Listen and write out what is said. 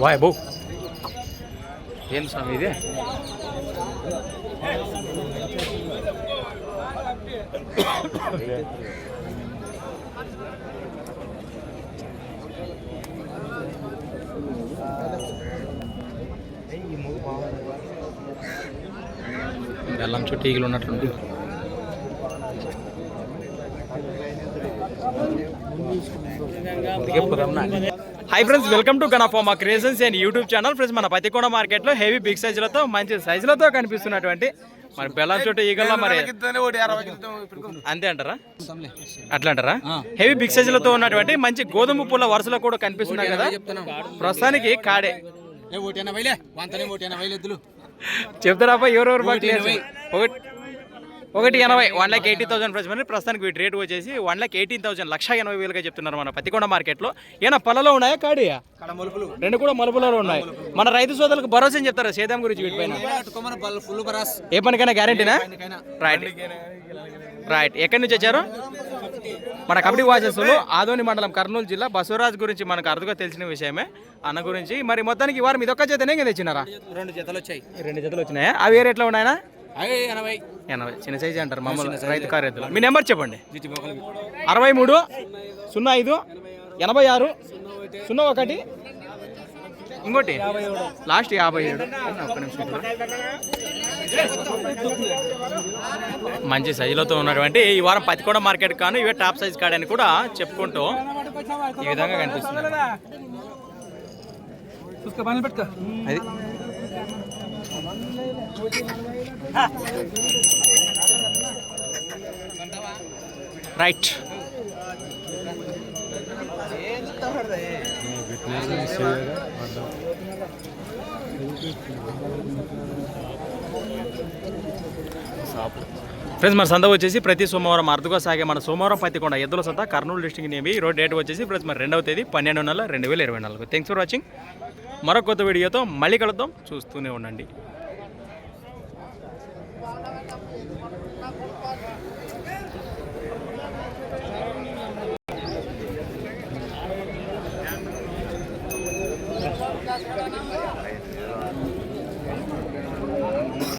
వాయ్ బో ఏం స్వామి ఇది బెల్లం చుట్టూ ఈగలు ఉన్నట్లుంది hi friends welcome to గణఫామా creations and YouTube channel friends మన పతికొండ మార్కెట్లో హెవీ బిగ్ సైజులతో మంచి సైజులతో కనిపిస్తున్నటువంటి మరి బెల్లం చుట్టూ ఈగల్లో మరి అంతే అంటారా? అట్లా అంటారా? హెవీ బిగ్ సైజులతో ఉన్నటువంటి మంచి గోధుమ పూల వరుసలో కూడా కనిపిస్తున్నాయి కదా. ప్రస్తుతానికి కాడే. చెప్తారా ఎవరెవరు బాగా. ఒకటి ఒకటి ఎనభై one lakh eighty thousand price మరి ప్రస్తుతానికి వీటి రేట్ వచ్చేసి వన్ లాక్ ఎయిటీన్ థౌసండ్ లక్ష ఎనభై వేలుగా చెప్తున్నారు మన పత్తికొండ మార్కెట్లో. ఏమైనా పళ్ళలో ఉన్నాయా కాడియా? కడ మలుపులు. రెండు కూడా మలుపులలో ఉన్నాయి. మన రైతు సోదరులకు భరోసా అని చెప్తారా సేద్యం గురించి వీటిపైన? ఏ పనికైనా గ్యారంటీనా. రైట్ రైట్ ఎక్కడి నుంచి వచ్చారు? మన కబడ్డీ వాచస్సులు ఆదోని మండలం కర్నూలు జిల్లా. బసవరాజ్ గురించి మనకు అరుదుగా తెలిసిన విషయమే. అన్న గురించి. మరి మొత్తానికి వారం ఇదొక్క చేతనే తెచ్చినారా? రెండు జతలు వచ్చాయి. రెండు జతలు వచ్చినాయా? అవి ఏ రేట్లో ఉన్నాయా ఎనభై. ఎనభై. చిన్న సైజు అంటారు మామూలు రైతు కారు ఎద్దులు. మీ నెంబర్ చెప్పండి. అరవై మూడు సున్నా ఐదు ఎనభై ఆరు సున్నా ఒకటి. ఇంకోటి? లాస్ట్ యాభై ఏడు. ఒక్క నిమిషం. మంచి సైజులతో ఉన్నటువంటి ఈ వారం పతికొండ మార్కెట్ కాను ఇవే టాప్ సైజ్ కాడని కూడా చెప్పుకుంటూ ఈ విధంగా కనిపిస్తుంది. అది. రైట్ ఫ్రెండ్స్ మన సంత వచ్చేసి ప్రతి సోమవారం అరుదుగా సాగే మన సోమవారం పత్తికొండ ఎద్దుల సంత కర్నూలు డిస్టిక్ నేమి ఈ రోజు డేట్ వచ్చేసి ఫ్రెండ్స్ మరి రెండవ తేదీ పన్నెండు నెల రెండు వేల ఇరవై నాలుగు. థ్యాంక్స్ ఫర్ వాచింగ్ మరొక కొత్త వీడియోతో మళ్ళీ కలుద్దాం. చూస్తూనే ఉండండి.